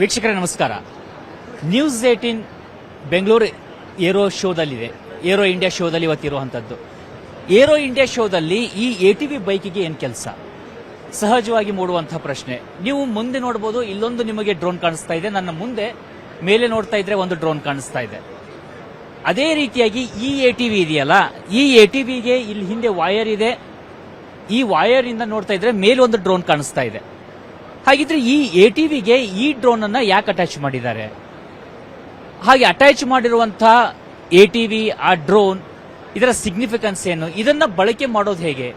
ವೀಕ್ಷಕರೇ, ನಮಸ್ಕಾರ. News eighteen Bengaluru aero ಶೋದಲ್ಲಿದೆ. ಏರೋ ಇಂಡಿಯಾ ಶೋದಲ್ಲಿ ಇವತ್ತಿರುವಂಥದ್ದು. ಏರೋ ಇಂಡಿಯಾ ಶೋದಲ್ಲಿ ಈ ಎ ಟಿ ವಿ ಬೈಕಿಗೆ ಏನು ಕೆಲಸ? ಸಹಜವಾಗಿ ಮೂಡುವಂತಹ ಪ್ರಶ್ನೆ. ನೀವು ಮುಂದೆ ನೋಡ್ಬೋದು, ಇಲ್ಲೊಂದು ನಿಮಗೆ ಡ್ರೋನ್ ಕಾಣಿಸ್ತಾ ಇದೆ. ನನ್ನ ಮುಂದೆ ಮೇಲೆ ನೋಡ್ತಾ ಇದ್ರೆ ಒಂದು ಡ್ರೋನ್ ಕಾಣಿಸ್ತಾ ಇದೆ. ಅದೇ ರೀತಿಯಾಗಿ ಈ ಎ ಟಿ ವಿ ಇದೆಯಲ್ಲ? ಈ ಎ ಟಿ ವಿಗೆ ಇಲ್ಲಿ ಹಿಂದೆ ವಾಯರ್ ಇದೆ. ಈ ವಾಯರ್ ಇಂದ ನೋಡ್ತಾ ಇದ್ರೆ ಮೇಲೆ ಒಂದು ಡ್ರೋನ್ ಕಾಣಿಸ್ತಾ ಇದೆ. ಹಾಗಿದ್ರೆ ಈ ಎ ಟಿ ವಿಗೆ ಈ ಡ್ರೋನ್ ಅನ್ನ ಯಾಕೆ ಅಟ್ಯಾಚ್ ಮಾಡಿದ್ದಾರೆ? ಹಾಗೆ ಅಟ್ಯಾಚ್ ಮಾಡಿರುವಂತಹ ಎ ಟಿ ವಿ, ಆ ಡ್ರೋನ್, ಇದರ ಸಿಗ್ನಿಫಿಕೆನ್ಸ್ ಏನು? ಇದನ್ನ ಬಳಕೆ ಮಾಡೋದು ಹೇಗೆ?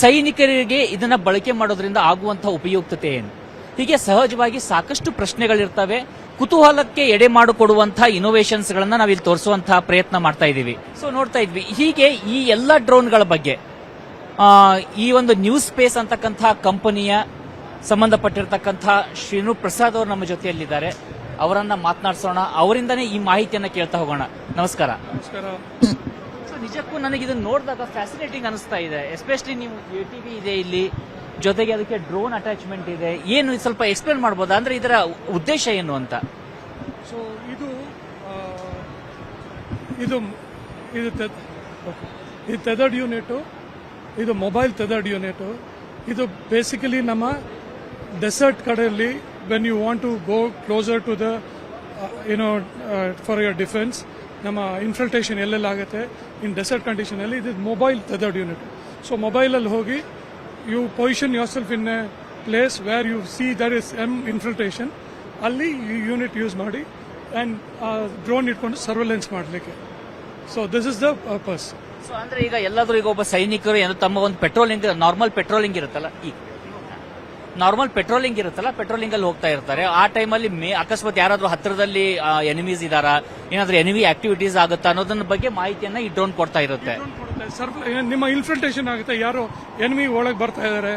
ಸೈನಿಕರಿಗೆ ಇದನ್ನ ಬಳಕೆ ಮಾಡೋದ್ರಿಂದ ಆಗುವಂತಹ ಉಪಯುಕ್ತತೆ ಏನು? ಹೀಗೆ ಸಹಜವಾಗಿ ಸಾಕಷ್ಟು ಪ್ರಶ್ನೆಗಳಿರ್ತವೆ. ಕುತೂಹಲಕ್ಕೆ ಎಡೆ ಮಾಡಿಕೊಡುವಂತಹ ಇನೋವೇಷನ್ಸ್ ಗಳನ್ನ ನಾವಿಲ್ಲಿ ತೋರಿಸುವಂತಹ ಪ್ರಯತ್ನ ಮಾಡ್ತಾ ಇದ್ದೀವಿ. ಸೊ ನೋಡ್ತಾ ಇದ್ವಿ. ಹೀಗೆ ಈ ಎಲ್ಲ ಡ್ರೋನ್ಗಳ ಬಗ್ಗೆ ಈ ಒಂದು ನ್ಯೂ ಸ್ಪೇಸ್ ಅಂತಕ್ಕಂತಹ ಕಂಪನಿಯ ಸಂಬಂಧಪಟ್ಟಿರ್ತಕ್ಕಂಥ ಶ್ರೀನು ಪ್ರಸಾದ್ ಅವರು ನಮ್ಮ ಜೊತೆಯಲ್ಲಿದ್ದಾರೆ. ಅವರನ್ನ ಮಾತನಾಡಿಸೋಣ. ಅವರಿಂದನೇ ಈ ಮಾಹಿತಿಯನ್ನ ಕೇಳ್ತಾ ಹೋಗೋಣ. ನಮಸ್ಕಾರ. ನಮಸ್ಕಾರ. ನಿಜಕ್ಕೂ ನನಗೆ ಇದನ್ನ ನೋಡಿದಾಗ ಫ್ಯಾಸಿನೇಟಿಂಗ್ ಅನಿಸ್ತಾ ಇದೆ. ಎಸ್ಪೆಷಲಿ ನೀವು ಎ ಟಿ ವಿ ಇದೆ ಇಲ್ಲಿ. ಜೊತೆಗೆ ಅದಕ್ಕೆ ಡ್ರೋನ್ ಅಟ್ಯಾಚ್ಮೆಂಟ್ ಇದೆ. ಏನು ಇದು ಸ್ವಲ್ಪ ಎಕ್ಸ್ಪ್ಲೇನ್ ಮಾಡ್ಬೋದಾ? ಅಂದ್ರೆ ಇದರ ಉದ್ದೇಶ ಏನು ಅಂತ? ಸೊ ಇದು ಆ, ಇದು ಇದು ಇದು ತೆದರ್ಡ್ ಯೂನಿಟ್ ಇದು ಮೊಬೈಲ್ ತೆದರ್ಡ್ ಯೂನಿಟ್ ಇದು ಬೇಸಿಕಲಿ ನಮ್ಮ ಡೆಸರ್ಟ್ ಕಡೆಯಲ್ಲಿ when you want to go closer to the ಏನೋ ಫಾರ್ ಯುವರ್ ಡಿಫೆನ್ಸ್ ನಮ್ಮ ಇನ್ಫಿಲ್ಟ್ರೇಷನ್ ಎಲ್ಲೆಲ್ಲ ಆಗುತ್ತೆ? ಇನ್ ಡೆಸರ್ಟ್ ಕಂಡೀಷನಲ್ಲಿ ಇದು ಮೊಬೈಲ್ ತೆದರ್ಡ್ ಯೂನಿಟ್ ಸೊ ಮೊಬೈಲಲ್ಲಿ ಹೋಗಿ you position yourself in a place where you see there is um infiltration ಅಲ್ಲಿ unit use ಮಾಡಿ and drone ಇಟ್ಕೊಂಡು ಸರ್ವೆಲೆನ್ಸ್ ಮಾಡಲಿಕ್ಕೆ. So this is the purpose so ಅಂದ್ರೆ ಈಗ ಎಲ್ಲಾದ್ರೂ ಈಗ ಒಬ್ಬ ಸೈನಿಕರು ಏನೋ ತಮ್ಮ ಒಂದು ಪೆಟ್ರೋಲಿಂಗ್ ನಾರ್ಮಲ್ ಪೆಟ್ರೋಲಿಂಗ್ ಇರುತ್ತಲ್ಲ ಈ ನಾರ್ಮಲ್ ಪೆಟ್ರೋಲಿಂಗ್ ಇರುತ್ತಲ್ಲ ಪೆಟ್ರೋಲಿಂಗ್ ಅಲ್ಲಿ ಹೋಗ್ತಾ ಇರ್ತಾರೆ. ಆ ಟೈಮಲ್ಲಿ ಮೇ, ಅಕಸ್ಮಾತ್ ಯಾರಾದ್ರೂ ಹತ್ತಿರದಲ್ಲಿ ಎನಿಮೀಸ್ ಇದಾರಾ? ಏನಾದ್ರೂ ಎನಿಮಿ ಆಕ್ಟಿವಿಟೀಸ್ ಆಗುತ್ತಾ ಅನ್ನೋದನ್ನ ಬಗ್ಗೆ ಮಾಹಿತಿಯನ್ನ ಈ ಡ್ರೋನ್ ಕೊಡ್ತಾ ಇರುತ್ತೆ. ನಿಮ್ಮ ಇನ್ಫಿಲ್ಟ್ರೇಷನ್ ಆಗುತ್ತೆ. ಯಾರು ಎನಿಮಿ ಒಳಗೆ ಬರ್ತಾ ಇದ್ದಾರೆ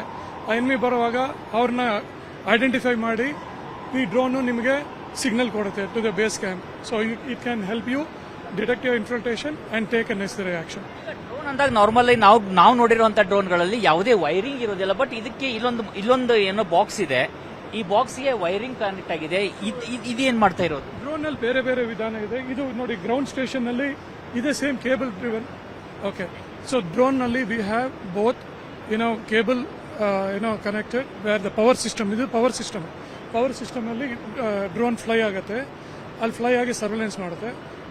ಆ ಎನ್ಮಿ ಬರುವಾಗ ಅವ್ರನ್ನ ಐಡೆಂಟಿಫೈ ಮಾಡಿ ಈ ಡ್ರೋನು ನಿಮಗೆ ಸಿಗ್ನಲ್ ಕೊಡುತ್ತೆ to the base camp so it can help you detect your infiltration and take a necessary action drone ಅಂದಾಗ ನಾರ್ಮಲ್ ನಾವು ನಾವು ನೋಡಿರುವಂತ ಡ್ರೋನ್ಗಳಲ್ಲಿ ಯಾವುದೇ ವೈರಿಂಗ್ ಇರೋದಿಲ್ಲ ಬಟ್ ಇದಕ್ಕೆ ಇಲ್ಲೊಂದು ಇಲ್ಲೊಂದು ಏನೋ ಬಾಕ್ಸ್ ಇದೆ. ಈ ಬಾಕ್ಸ್ಗೆ ವೈರಿಂಗ್ ಕನೆಕ್ಟ್ ಆಗಿದೆ. ಇದು ಇದ್- ಇದೇನ್ ಮಾಡ್ತಾ ಇರೋದು? ಡ್ರೋನ್ ಅಲ್ಲಿ ಬೇರೆ ಬೇರೆ ವಿಧಾನ ಇದೆ. ಇದು ನೋಡಿ ಗ್ರೌಂಡ್ ಸ್ಟೇಷನ್ನಲ್ಲಿ ಇದೆ same cable driven okay so ಡ್ರೋನ್ನಲ್ಲಿ we have both ಏನೋ ಕೇಬಲ್ ಏನೋ connected where the power system ಇದು ಪವರ್ ಸಿಸ್ಟಮ್ ಪವರ್ ಸಿಸ್ಟಮ್ ಅಲ್ಲಿ ಡ್ರೋನ್ ಫ್ಲೈ ಆಗುತ್ತೆ. ಅಲ್ಲಿ ಫ್ಲೈ ಆಗಿ ಸರ್ವೆಲೆನ್ಸ್ ಮಾಡುತ್ತೆ.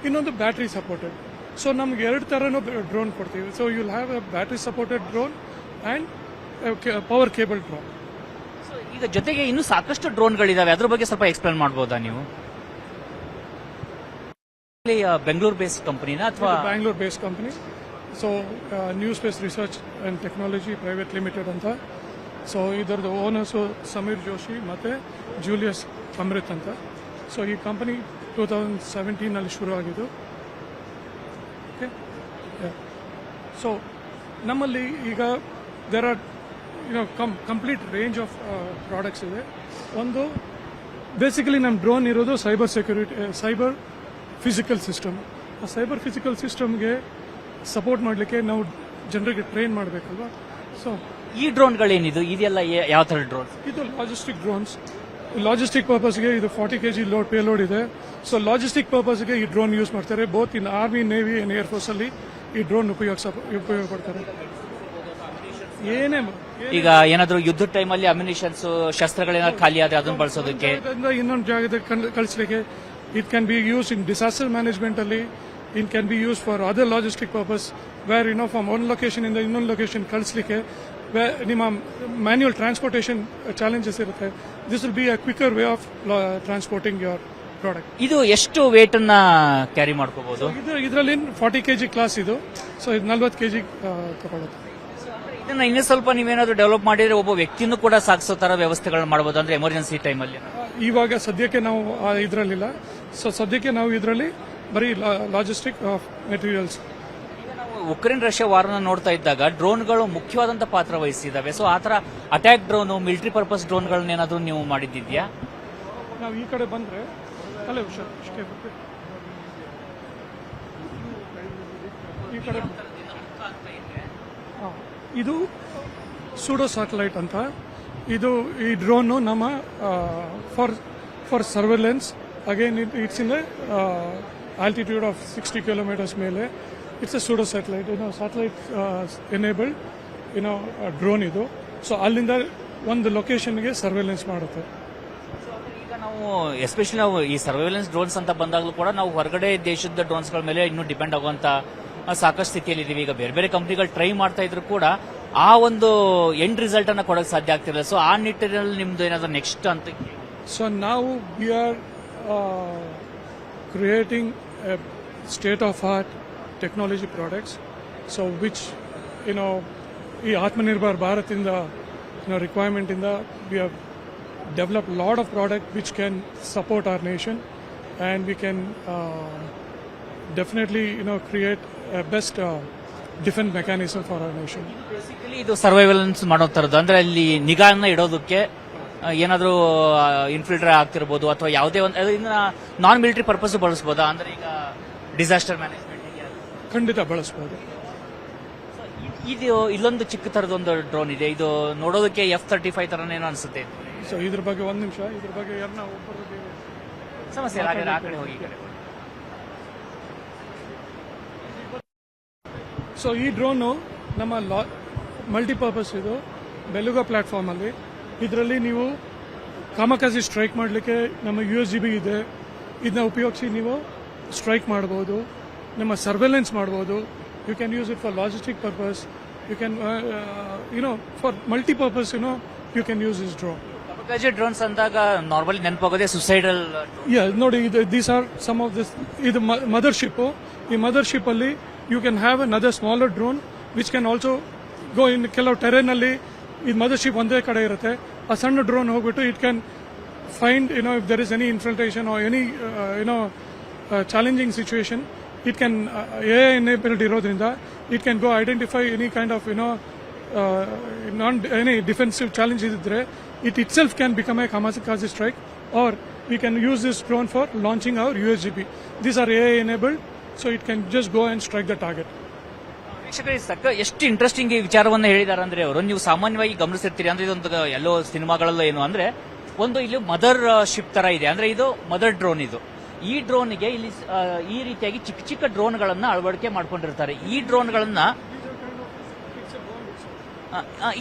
ಇನ್ನೊಂದು ಬ್ಯಾಟ್ರಿ ಸಪೋರ್ಟೆಡ್ ಸೊ ನಮ್ಗೆ ಎರಡು ಥರನೂ ಡ್ರೋನ್ ಕೊಡ್ತೀವಿ. So you have a battery supported drone and power cable drone ಈಗ ಜೊತೆಗೆ ಇನ್ನೂ ಸಾಕಷ್ಟು ಡ್ರೋನ್ಗಳಿದಾವೆ ಅದ್ರ ಬಗ್ಗೆ ಸ್ವಲ್ಪ ಎಕ್ಸ್ಪ್ಲೇನ್ ಮಾಡ್ಬೋದಾ ನೀವು? ಬೆಂಗಳೂರು ಬೇಸ್ ಕಂಪನಿನ ಅಥವಾ Bangalore base company so new space research and technology private limited ಅಂತ. ಸೊ ಇದರದ್ದು ಓನರ್ಸು ಸಮೀರ್ ಜೋಶಿ ಮತ್ತು ಜೂಲಿಯಸ್ ಅಮೃತ್ ಅಂತ. ಸೊ ಈ ಕಂಪನಿ ಟೂ ತೌಸಂಡ್ ಸೆವೆಂಟೀನಲ್ಲಿ ಶುರು ಆಗಿದ್ದು ಓಕೆ ಸೊ ನಮ್ಮಲ್ಲಿ ಈಗ there are you know com complete range of products ಇದೆ. ಒಂದು ಬೇಸಿಕಲಿ ನಮ್ಮ ಡ್ರೋನ್ ಇರೋದು cyber security cyber physical system ಆ ಸೈಬರ್ ಫಿಸಿಕಲ್ ಸಿಸ್ಟಮ್ಗೆ ಸಪೋರ್ಟ್ ಮಾಡಲಿಕ್ಕೆ ನಾವು ಜನರಿಗೆ ಟ್ರೈನ್ ಮಾಡಬೇಕಲ್ವಾ? ಸೊ ಈ ಡ್ರೋನ್ಗಳೇನಿದು ಇದೆಲ್ಲ ಯಾವ ಥರ ಡ್ರೋನ್ ಇದು ಲಾಜಿಸ್ಟಿಕ್ ಡ್ರೋನ್ಸ್ ಲಾಜಿಸ್ಟಿಕ್ ಪರ್ಪಸ್ಗೆ ಇದು forty K G load payload ಇದೆ ಸೊ ಲಾಜಿಸ್ಟಿಕ್ ಪರ್ಪಸ್ಗೆ ಈ ಡ್ರೋನ್ ಯೂಸ್ ಮಾಡ್ತಾರೆ. Both in army navy and air force ಅಲ್ಲಿ ಈ ಡ್ರೋನ್ ಉಪಯೋಗಿಸ ಉಪಯೋಗ ಪಡ್ತಾರೆ. ಏನೇ ಈಗ ಏನಾದರೂ ಯುದ್ಧ ಟೈಮಲ್ಲಿ ಅಮ್ಯುನಿಷನ್ಸ್ ಶಸ್ತ್ರಗಳೇನಾದ್ರು ಖಾಲಿ ಆದ್ರೆ ಅದನ್ನು ಬಳಸೋದಕ್ಕೆ? ಇನ್ನೊಂದು ಜಾಗದಲ್ಲಿ ಕಳಿಸಲಿಕ್ಕೆ it can be use in disaster management ಅಲ್ಲಿ in can be use for other logistic purpose where you know from one location ಇಂದ ಇನ್ನೊಂದು ಲೊಕೇಶನ್ ಕಳಿಸಲಿಕ್ಕೆ ನಿಮ್ಮ ಮ್ಯಾನ್ಯುಯಲ್ ಟ್ರಾನ್ಸ್ಪೋರ್ಟೇಷನ್ ಚಾಲೆಂಜಸ್ ಇರುತ್ತೆ. This will be a quicker way of transporting your product ಇದು ಎಷ್ಟು weight ಅನ್ನ carry ಮಾಡ್ಕೋಬಹುದು ಇದು ಇದರಲ್ಲಿ ಫಾರ್ಟಿ ಕೆ ಜಿ ಕ್ಲಾಸ್ ಇದು. ಸೊ ಇದು ನಲ್ವತ್ತು ಕೆ ಜಿ ತಗೊಳುತ್ತೆ ಇದನ್ನ ಇನ್ನೂ ಸ್ವಲ್ಪ ನೀವೇನಾದ್ರೂ ಡೆವಲಪ್ ಮಾಡಿದ್ರೆ ಒಬ್ಬ ವ್ಯಕ್ತಿನೂ ಕೂಡ ಸಾಗಿಸೋ ತರ ವ್ಯವಸ್ಥೆಗಳನ್ನ ಮಾಡಬಹುದು ಅಂದ್ರೆ ಎಮರ್ಜೆನ್ಸಿ ಟೈಮಲ್ಲಿ ಇವಾಗ ಸದ್ಯಕ್ಕೆ ನಾವು ಇದರಲ್ಲಿಲ್ಲ. ಸೊ ಸದ್ಯಕ್ಕೆ ನಾವು ಇದರಲ್ಲಿ ಬರೀ ಲಾಜಿಸ್ಟಿಕ್ ಮೆಟೀರಿಯಲ್ಸ್ ಉಕ್ರೇನ್ ರಷ್ಯಾ ವಾರನ ನೋಡ್ತಾ ಇದ್ದಾಗ ಡ್ರೋನ್ಗಳು ಮುಖ್ಯವಾದಂತ ಪಾತ್ರ ವಹಿಸಿದ್ದಾವೆ. ಸೊ ಆತರ ಅಟ್ಯಾಕ್ ಡ್ರೋನ್ ಮಿಲಿಟರಿ ಪರ್ಪಸ್ ಡ್ರೋನ್ಗಳನ್ನೇನಾದರೂ ನೀವು ಮಾಡಿದ್ದಿದ್ಯಾ? ನಾವು ಈ ಕಡೆ ಬಂದ್ರೆ, ಅಲ್ಲೇ ಈ. ಇದು ಸೂಡೋ ಸ್ಯಾಟಲೈಟ್ ಅಂತ. ಇದು ಈ ಡ್ರೋನು ನಮ್ಮ for for surveillance again it's in altitude of sixty kilometres ಮೇಲೆ. ಇಟ್ಸ್ ಎ ಸೂಡೋ ಸ್ಯಾಟಲೈಟ್ ಏನೋ ಸ್ಯಾಟಲೈಟ್ ಎನೇಬಲ್ಡ್ ಏನೋ ಡ್ರೋನ್ ಇದು. ಸೊ ಅಲ್ಲಿಂದ ಒಂದು ಲೊಕೇಶನ್ಗೆ ಸರ್ವೆಲೆನ್ಸ್ ಮಾಡುತ್ತೆ. ಈಗ ನಾವು ಎಸ್ಪೆಷಲಿ ನಾವು ಈ ಸರ್ವೆಲೆನ್ಸ್ ಡ್ರೋನ್ಸ್ ಅಂತ ಬಂದಾಗಲೂ ಕೂಡ ನಾವು ಹೊರಗಡೆ ದೇಶದ ಡ್ರೋನ್ಸ್ಗಳ ಮೇಲೆ ಇನ್ನೂ ಡಿಪೆಂಡ್ ಆಗುವಂತ ಸಾಕಷ್ಟು ಸ್ಥಿತಿಯಲ್ಲಿ ಇದೀವಿ. ಈಗ ಬೇರೆ ಬೇರೆ ಕಂಪ್ನಿಗಳು ಟ್ರೈ ಮಾಡ್ತಾ ಇದ್ರು ಕೂಡ ಆ ಒಂದು ಎಂಡ್ ರಿಸಲ್ಟ್ ಅನ್ನ ಕೊಡೋಕೆ ಸಾಧ್ಯ ಆಗ್ತಿಲ್ಲ ಸೊ ಆ ನಿಟ್ಟಿನಲ್ಲಿ ನಿಮ್ದು ಏನಾದ್ರು ನೆಕ್ಸ್ಟ್ ಅಂತ ಸೊ ನಾವು we are creating state of state-of-art technology products. So which you know, ಈ ಆತ್ಮನಿರ್ಭರ್ ಭಾರತ್ ಇಂದ you know requirement ಇಂದ we have developed a lot of product which can support our nation, and we can uh, definitely you know create a best uh, defense mechanism for our nation. Basically ಇದು surveillance ಮಾಡೋ ತರದ್ದು ಅಂದ್ರೆ ಅಲ್ಲಿ ನಿಗಾನ ಇಡೋದಕ್ಕೆ ಏನಾದ್ರೂ ಇನ್ಫಿಲ್ಟರ್ ಆಗ್ತಿರ್ಬೋದು ಅಥವಾ ಯಾವುದೇ ಒಂದು ನಾನ್ ಮಿಲಿಟರಿ ಪರ್ಪಸ್ ಬಳಸಬಹುದಾ ಅಂದ್ರೆ ಈಗ ಖಂಡಿತ ಬಳಸ್ಬೋದು. ಇದು ಇಲ್ಲೊಂದು ಚಿಕ್ಕ ತರದೊಂದು ಡ್ರೋನ್ ಇದೆ. ಇದು ನೋಡೋದಕ್ಕೆ ಎಫ್ ತರ್ಟಿ ಫೈವ್ ತರನೇನೋ ಅನ್ಸುತ್ತೆ. ಸೊ ಇದ್ರ ಬಗ್ಗೆ ಒಂದು ನಿಮಿಷ ಇದ್ರ ಬಗ್ಗೆ ಯಾರನ್ನ ಒಬ್ಬರಿಗೆ ಸಮಸ್ಯೆ ಇಲ್ಲ, ಹಾಗಾದ್ರೆ ಆ ಕಡೆ ಹೋಗಿ ಈ ಕಡೆ. ಹೋಗಿ. ಸೊ ಈ ಡ್ರೋನು ನಮ್ಮ ಲಾ ಮಲ್ಟಿಪರ್ಪಸ್ ಇದು. ಬೆಲುಗ ಪ್ಲಾಟ್ಫಾರ್ಮ್ ಅಲ್ಲಿ. ಇದರಲ್ಲಿ ನೀವು ಕಾಮಕಾಜಿ ಸ್ಟ್ರೈಕ್ ಮಾಡಲಿಕ್ಕೆ ನಮ್ಮ ಯು ಎಸ್ ಜಿ ಬಿ ಇದೆ. ಇದನ್ನ ಉಪಯೋಗಿಸಿ ನೀವು ಸ್ಟ್ರೈಕ್ ಮಾಡ್ಬೋದು. ನಮ್ಮ ಸರ್ವೆಲೆನ್ಸ್ ಮಾಡ್ಬೋದು. You can use it for logistic purpose you can you know for multipurpose you know you can use is drone drones ಅಂದಾಗ ನಾರ್ಮಲಿ ನೆನಪಾಗೋದೇ ಸುಸೈಡಲ್ ಯಾ ನೋಡಿ ಇದು these are some of this ಇದು mothership ಈ mothership ಅಲ್ಲಿ you can have another smaller drone which can also go in ಕೆಲವು terrain ಅಲ್ಲಿ ಈ ಮದರ್ಶಿಪ್ ಒಂದೇ ಕಡೆ ಇರುತ್ತೆ. ಆ ಸಣ್ಣ ಡ್ರೋನ್ ಹೋಗ್ಬಿಟ್ಟು it can find you know if there is any infiltration or any you know challenging situation it can A enabled ಇರೋದ್ರಿಂದ it can go identify any kind of you know non any defensive challenge ಇದ್ದರೆ it itself can become a kamikaze strike or we can use this drone for launching our USGP. These are AI enabled, so it can just go and strike the target. Target ಸಕ್ಕ ಎಷ್ಟು interesting ಈ ವಿಚಾರವನ್ನು ಹೇಳಿದಾರೆ ಅಂದ್ರೆ ಅವರು ನೀವು ಸಾಮಾನ್ಯವಾಗಿ ಗಮನಿಸಿರ್ತೀರಿ ಅಂದ್ರೆ ಇದೊಂದು ಎಲ್ಲೋ ಸಿನಿಮಾಗಳಲ್ಲೋ ಏನು ಅಂದ್ರೆ ಒಂದು ಇಲ್ಲಿ ಮದರ್ ಶಿಪ್ ತರ ಇದೆ ಅಂದ್ರೆ ಇದು ಮದರ್ ಡ್ರೋನ್ ಇದು ಈ ಡ್ರೋನ್ಗೆ ಇಲ್ಲಿ ಈ ರೀತಿಯಾಗಿ ಚಿಕ್ಕ ಚಿಕ್ಕ ಡ್ರೋನ್ಗಳನ್ನು ಅಳವಡಿಕೆ ಮಾಡ್ಕೊಂಡಿರ್ತಾರೆ. ಈ ಡ್ರೋನ್ಗಳನ್ನ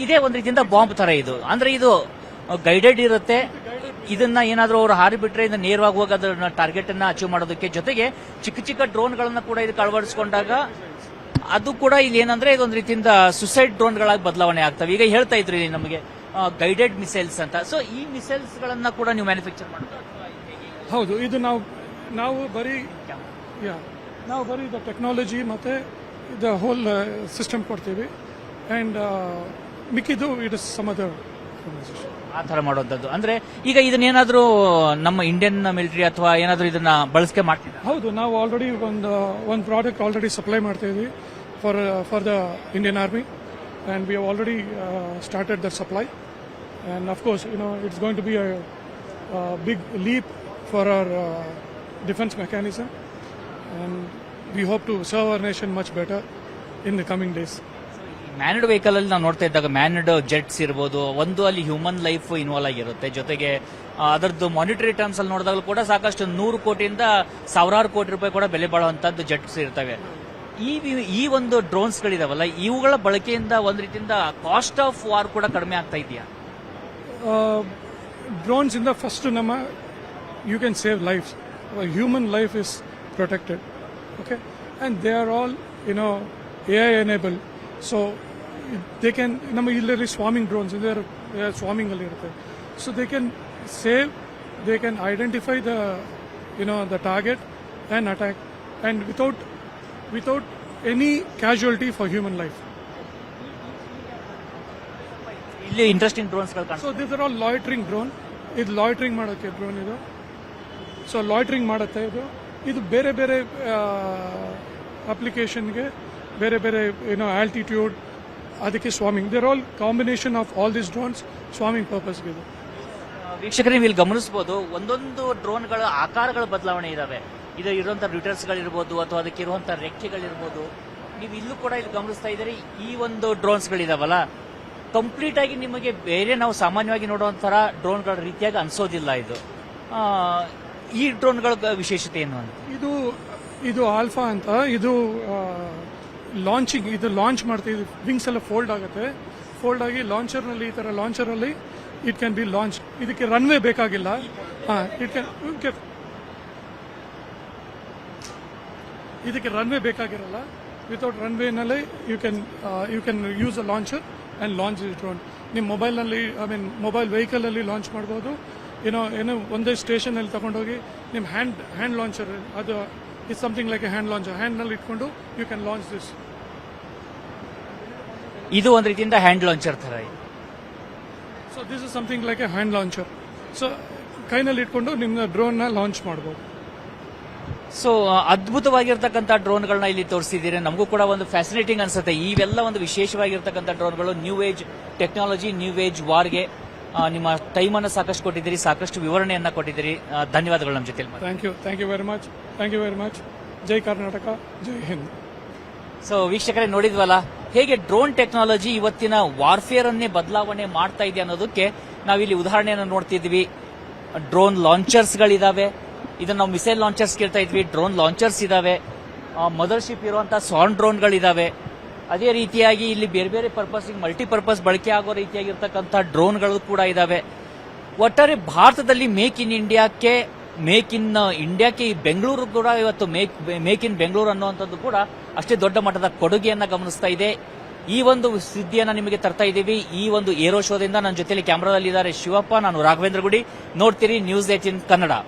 ಇದೇ ಒಂದು ರೀತಿಯಿಂದ ಬಾಂಬ್ ತರ ಇದು. ಅಂದ್ರೆ ಇದು ಗೈಡೆಡ್ ಇರುತ್ತೆ. ಇದನ್ನ ಏನಾದರೂ ಅವರು ಹಾರಿ ಬಿಟ್ರೆ ಇದನ್ನ ನೇರವಾಗಿ ಹೋಗಿ ಅದನ್ನ ಟಾರ್ಗೆಟ್ ಅನ್ನ ಅಚೀವ್ ಮಾಡೋದಕ್ಕೆ ಜೊತೆಗೆ ಚಿಕ್ಕ ಚಿಕ್ಕ ಡ್ರೋನ್ಗಳನ್ನ ಕೂಡ ಇದಕ್ಕೆ ಅಳವಡಿಸಿಕೊಂಡಾಗ ಅದು ಕೂಡ ಇಲ್ಲಿ ಏನಂದ್ರೆ ಇದೊಂದು ರೀತಿಯಿಂದ ಸುಸೈಡ್ ಡ್ರೋನ್ಗಳಾಗಿ ಬದಲಾವಣೆ ಆಗ್ತವೆ. ಈಗ ಹೇಳ್ತಾ ಇಲ್ಲಿ ನಮಗೆ ಗೈಡೆಡ್ ಮಿಸೈಲ್ಸ್ ಅಂತ. ಸೊ ಈ ಮಿಸೈಲ್ಸ್ ಗಳನ್ನ ಕೂಡ ನೀವು ಮ್ಯಾನುಫ್ಯಾಕ್ಚರ್ ಮಾಡ್ತಾರೆ ಹೌದು, ಇದು ನಾವು ನಾವು ಬರೀ ಯಾ ನಾವು ಬರೀ ದ ಟೆಕ್ನಾಲಜಿ ಮತ್ತೆ ದ ಹೋಲ್ ಸಿಸ್ಟಮ್ ಕೊಡ್ತೀವಿ. ಅಂಡ್ ಮಿಕ್ಕಿದ್ದು ಇಟ್ ಇಸ್ ಸಮ್ ಅದರ್ ಆ ತರ ಮಾಡುವಂಥದ್ದು. ಅಂದ್ರೆ ಈಗ ಇದನ್ನೇನಾದರೂ ನಮ್ಮ ಇಂಡಿಯನ್ ಮಿಲಿಟರಿ ಅಥವಾ ಏನಾದರೂ ಇದನ್ನ ಬಳಸಿಕೆ ಮಾಡ್ತೀವಿ ಹೌದು ನಾವು ಆಲ್ರೆಡಿ ಒಂದು ಒಂದು ಪ್ರಾಡಕ್ಟ್ ಆಲ್ರೆಡಿ ಸಪ್ಲೈ ಮಾಡ್ತಾ ಇದ್ವಿ for for the Indian army and we have already started the supply and of course you know it's going to be a big leap for our defence mechanism. And we hope to serve our nation much better in the coming days manned vehicle ಅಲ್ಲಿ ನಾವು ನೋಡ್ತಾ ಇದ್ದಾಗ ಮ್ಯಾನ್ಡ್ jets ಇರ್ಬೋದು ಒಂದು ಅಲ್ಲಿ human life involve ಆಗಿರುತ್ತೆ. ಜೊತೆಗೆ ಅದರದ್ದು ಮಾನಿಟರಿ ಟರ್ಮ್ಸ್ ಅಲ್ಲಿ ನೋಡಿದಾಗಲೂ ಕೂಡ ಸಾಕಷ್ಟು ನೂರು ಕೋಟಿಯಿಂದ ಸಾವಿರಾರು ಕೋಟಿ ರೂಪಾಯಿ ಕೂಡ ಬೆಲೆ ಬಾಳುವಂತದ್ದು ಜೆಟ್ಸ್ ಇರ್ತವೆ. ಈ ಈ ಒಂದು ಡ್ರೋನ್ಸ್ ಗಳಿದಾವಲ್ಲ ಇವುಗಳ ಬಳಕೆಯಿಂದ ಒಂದ್ ರೀತಿಯಿಂದ ಕಾಸ್ಟ್ ಆಫ್ ವಾರ್ ಕೂಡ ಕಡಿಮೆ ಆಗ್ತಾ ಇದೆಯಾ? ಡ್ರೋನ್ಸ್ ಇಂದ ಫಸ್ಟ್ ನಮ್ಮ you can save life human life is protected okay and they are all you know A I enable so they can ನಮ್ಮ ಇಲ್ಲಲ್ಲಿ ಸ್ವಾಮಿಂಗ್ ಡ್ರೋನ್ಸ್ ಇದೆ ಸ್ವಾಮಿಂಗ್ ಅಲ್ಲಿ ಇರುತ್ತೆ so they can save they can identify the you know the target and attack and without without any casualty for human life ಇಲ್ಲಿ interesting ಡ್ರೋನ್ಸ್ಗಳು ಕಾಣಿಸ್ತವೆ so this are all loitering drone ಇದು loitering ಮಾಡೋಕ್ಕೆ drone ಇದು. So loitering ಮಾಡುತ್ತೆ ಇದು. ಇದು ಬೇರೆ ಬೇರೆ ಅಪ್ಲಿಕೇಶನ್ಗೆ ಬೇರೆ ಬೇರೆ ಏನೋ ಆಲ್ಟಿಟ್ಯೂಡ್ ಅದಕ್ಕೆ swarming they're all combination of all this drones swarming ಪರ್ಪಸ್ಗೆ ಇದು. ವೀಕ್ಷಕರೇ ನೀವು ಇಲ್ಲಿ ಗಮನಿಸಬಹುದು ಒಂದೊಂದು ಡ್ರೋನ್ಗಳ ಆಕಾರಗಳ ಬದಲಾವಣೆ ಇದಾವೆ. ಇದು ಇರುವಂತಹ ರಿಟರ್ಸ್ ಗಳಿರ್ಬೋದು ಅಥವಾ ಅದಕ್ಕೆ ಇರುವಂತಹ ರೆಕ್ಕೆಗಳಿರ್ಬೋದು. ನೀವು ಇಲ್ಲೂ ಕೂಡ ಇಲ್ಲಿ ಗಮನಿಸ್ತಾ ಇದ್ದೀರಿ, ಈ ಒಂದು ಡ್ರೋನ್ಸ್ ಗಳಿದಾವಲ್ಲ ಕಂಪ್ಲೀಟ್ ಆಗಿ ನಿಮಗೆ ಬೇರೆ ನಾವು ಸಾಮಾನ್ಯವಾಗಿ ನೋಡುವಂತಹ ಡ್ರೋನ್ಗಳ ರೀತಿಯಾಗಿ ಅನ್ಸೋದಿಲ್ಲ ಇದು. ಈ ಡ್ರೋನ್ಗಳ ವಿಶೇಷತೆ ಏನು ಅಂತ? ಇದು ಇದು ಆಲ್ಫಾ ಅಂತ, ಇದು ಲಾಂಚಿಂಗ್ ಇದು ಲಾಂಚ್ ಮಾಡ್ತೀವಿ ವಿಂಗ್ಸ್ ಎಲ್ಲ ಫೋಲ್ಡ್ ಆಗುತ್ತೆ. ಫೋಲ್ಡ್ ಆಗಿ ಲಾಂಚರ್ನಲ್ಲಿ ಈ ಥರ ಲಾಂಚರಲ್ಲಿ ಇಟ್ ಕ್ಯಾನ್ ಬಿ ಲಾಂಚ್ ಇದಕ್ಕೆ ರನ್ವೇ ಬೇಕಾಗಿಲ್ಲ. ಇಟ್ ಕ್ಯಾನ್ ಇದಕ್ಕೆ ರನ್ವೇ ಬೇಕಾಗಿರಲ್ಲ. Without ರನ್ವೇನಲ್ಲಿ you can you can use a launcher and launch drone ನಿಮ್ಮ ಮೊಬೈಲ್ನಲ್ಲಿ ಐ ಮೀನ್ ಮೊಬೈಲ್ ವೆಹಿಕಲಲ್ಲಿ ಲಾಂಚ್ ಮಾಡ್ಬೋದು. ಏನೋ ಏನೋ ಒಂದೇ ಸ್ಟೇಷನಲ್ಲಿ ತಗೊಂಡೋಗಿ ನಿಮ್ಮ ಹ್ಯಾಂಡ್ ಹ್ಯಾಂಡ್ ಲಾಂಚರ್ ಅದು is something like a hand launcher ಹ್ಯಾಂಡ್ನಲ್ಲಿ ಇಟ್ಕೊಂಡು ಯು ಕ್ಯಾನ್ ಲಾಂಚ್ ದಿಸ್ ಇದು ಒಂದು ರೀತಿಯಿಂದ ಹ್ಯಾಂಡ್ ಲಾಂಚರ್ ಥರ so this is something like a hand launcher so ಕೈನಲ್ಲಿ ಇಟ್ಕೊಂಡು ನಿಮ್ಮ ಡ್ರೋನ್ನ ಲಾಂಚ್ ಮಾಡ್ಬೋದು. ಸೊ ಅದ್ಭುತವಾಗಿರ್ತಕ್ಕಂಥ ಡ್ರೋನ್ಗಳನ್ನ ಇಲ್ಲಿ ತೋರಿಸಿದ್ದೀರಿ. ನಮಗೂ ಕೂಡ ಒಂದು ಫ್ಯಾಸಿನೇಟಿಂಗ್ ಅನ್ಸುತ್ತೆ. ಇವೆಲ್ಲ ಒಂದು ವಿಶೇಷವಾಗಿರ್ತಕ್ಕಂಥ ಡ್ರೋನ್ಗಳು new age technology new age ವಾರ್ಗೆ ನಿಮ್ಮ ಟೈಮನ್ನು ಸಾಕಷ್ಟು ಕೊಟ್ಟಿದ್ದೀರಿ ಸಾಕಷ್ಟು ವಿವರಣೆಯನ್ನ ಕೊಟ್ಟಿದ್ದೀರಿ. ಧನ್ಯವಾದಗಳು ನಮ್ಮ ಜೊತೆ thank you thank you very much thank you very much ಜೈ ಕರ್ನಾಟಕ ಜೈ ಹಿಂದ್. ಸೊ ವೀಕ್ಷಕರೇ ನೋಡಿದ್ವಲ್ಲ ಹೇಗೆ ಡ್ರೋನ್ ಟೆಕ್ನಾಲಜಿ ಇವತ್ತಿನ ವಾರ್ಫೇರ್ ಅನ್ನೇ ಬದಲಾವಣೆ ಮಾಡ್ತಾ ಇದೆ ಅನ್ನೋದಕ್ಕೆ ನಾವಿಲ್ಲಿ ಉದಾಹರಣೆಯನ್ನು ನೋಡ್ತಿದ್ವಿ. ಡ್ರೋನ್ ಲಾಂಚರ್ಸ್ ಗಳಿದಾವೆ. ಇದನ್ನ ನಾವು ಮಿಸೈಲ್ ಲಾಂಚರ್ಸ್ ಕೇಳ್ತಾ ಇದ್ವಿ. ಡ್ರೋನ್ ಲಾಂಚರ್ಸ್ ಇದಾವೆ. ಮದರ್ಶಿಪ್ ಇರುವಂತಹ ಸಾನ್ ಡ್ರೋನ್ಗಳಿದಾವೆ ಅದೇ ರೀತಿಯಾಗಿ ಇಲ್ಲಿ ಬೇರೆ ಬೇರೆ ಪರ್ಪಸ್ ಮಲ್ಟಿಪರ್ಪಸ್ ಬಳಕೆ ಆಗೋ ರೀತಿಯಾಗಿರ್ತಕ್ಕಂಥ ಡ್ರೋನ್ಗಳು ಕೂಡ ಇದಾವೆ. ಒಟ್ಟಾರೆ ಭಾರತದಲ್ಲಿ ಮೇಕ್ ಇನ್ ಇಂಡಿಯಾಕ್ಕೆ ಮೇಕ್ ಇನ್ ಇಂಡಿಯಾಕ್ಕೆ ಈ ಬೆಂಗಳೂರು ಕೂಡ ಇವತ್ತು ಮೇಕ್ ಮೇಕ್ ಇನ್ ಬೆಂಗಳೂರು ಅನ್ನುವಂಥದ್ದು ಕೂಡ ಅಷ್ಟೇ ದೊಡ್ಡ ಮಟ್ಟದ ಕೊಡುಗೆಯನ್ನ ಗಮನಿಸ್ತಾ ಇದೆ. ಈ ಒಂದು ಸುದ್ದಿಯನ್ನು ನಿಮಗೆ ತರ್ತಾ ಇದ್ದೀವಿ. ಈ ಒಂದು ಏರೋ ಶೋದಿಂದ ನನ್ನ ಜೊತೆಯಲ್ಲಿ ಕ್ಯಾಮ್ರಾದಲ್ಲಿದ್ದಾರೆ ಶಿವಪ್ಪ, ನಾನು ರಾಘವೇಂದ್ರ ಗುಡಿ. ನೋಡ್ತೀರಿ ನ್ಯೂಸ್ ಏಟಿನ್ ಕನ್ನಡ.